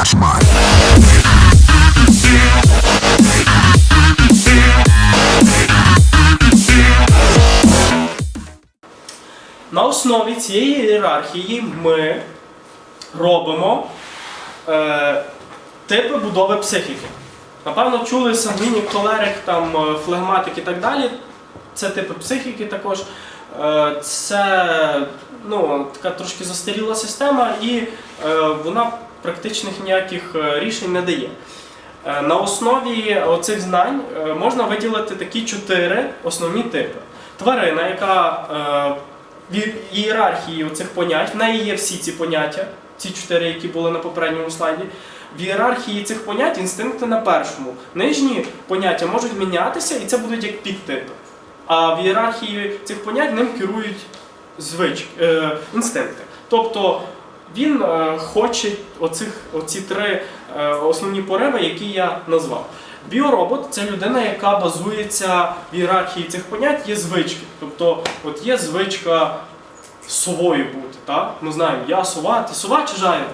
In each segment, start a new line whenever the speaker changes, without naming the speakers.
Кошмар.
На основі цієї ієрархії ми робимо е, типи будови психіки. Напевно, чули сангвінік, холерик, там, е, флегматик і так далі. Це типи психіки також. Е, це ну, така трошки застаріла система, і е, вона практичних ніяких е, рішень не дає. Е, На основі оцих знань е, можна виділити такі чотири основні типи. Тварина, яка в ієрархії оцих понять, в неї є всі ці поняття, ці чотири, які були на попередньому слайді. В ієрархії цих понять інстинкти на першому. Нижні поняття можуть мінятися, і це будуть як підтипи. А в ієрархії цих понять ним керують звички, е, інстинкти. Тобто він е, хоче оцих, оці три е, основні пориви, які я назвав. Біоробот це людина, яка базується в ієрархії цих понять, є звички. Тобто, от є звичка совою бути. Так? Ми знаємо, я сова, ти сова чи жая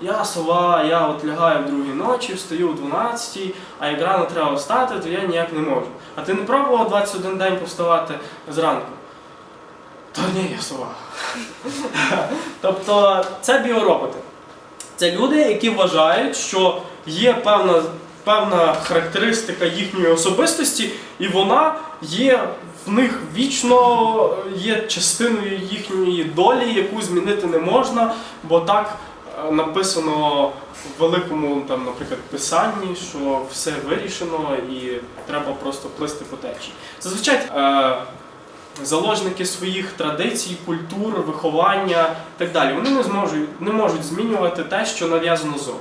Я сова, я от лягаю в другій ночі, встаю о 12, а як рано треба встати, то я ніяк не можу. А ти не пробував 21 день повставати зранку? Та ні, я сова. тобто це біороботи. Це люди, які вважають, що є певна, певна характеристика їхньої особистості, і вона є в них вічно є частиною їхньої долі, яку змінити не можна, бо так е, написано в великому, там, наприклад, писанні, що все вирішено і треба просто плисти по течії. Зазвичай е, заложники своїх традицій, культур, виховання і так далі. Вони не зможуть не можуть змінювати те, що нав'язано зовні.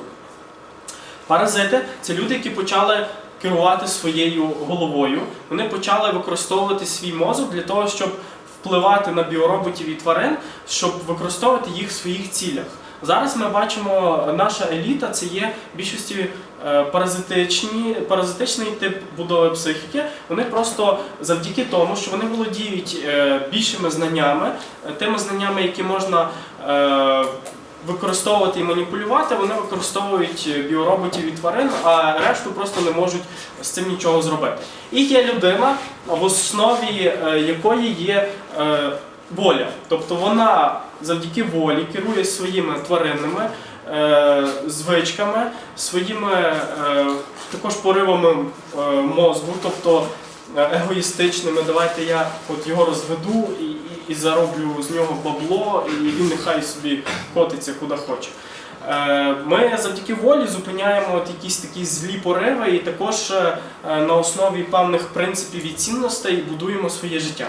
Паразити це люди, які почали керувати своєю головою. Вони почали використовувати свій мозок для того, щоб впливати на біороботів і тварин, щоб використовувати їх в своїх цілях. Зараз ми бачимо, наша еліта це є більшості е, паразитичні, паразитичний тип будови психіки. Вони просто завдяки тому, що вони володіють е, більшими знаннями, е, тими знаннями, які можна використовувати і маніпулювати, вони використовують біороботів і тварин, а решту просто не можуть з цим нічого зробити. І є людина, в основі якої є воля. Тобто вона завдяки волі керує своїми тваринними е, звичками, своїми е, також поривами е, мозку, тобто е, егоїстичними. Давайте я от його розведу і, і, і зароблю з нього бабло, і він нехай собі котиться куди хоче. Е, Ми завдяки волі зупиняємо от якісь такі злі пориви і також е, на основі певних принципів і цінностей будуємо своє життя.